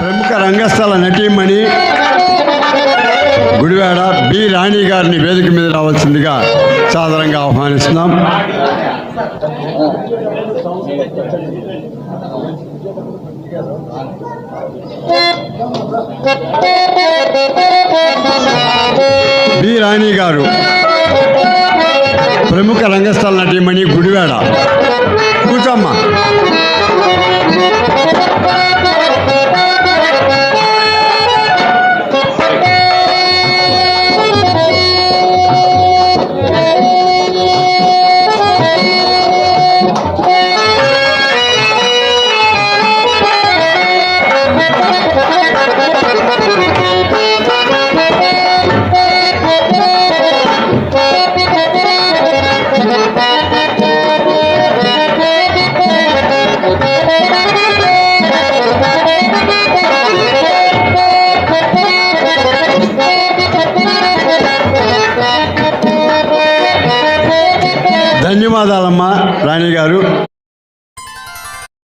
ప్రముఖ రంగస్థల నటీమణి గుడివాడ బి రాణి గారిని వేదిక మీద రావాల్సిందిగా సాదరంగా ఆహ్వానిస్తున్నాం. బి రాణి గారు ప్రముఖ రంగస్థల నటీమణి గుడివాడ. కూర్చోమ్మా. ధన్యవాదాలమ్మా రాణి గారు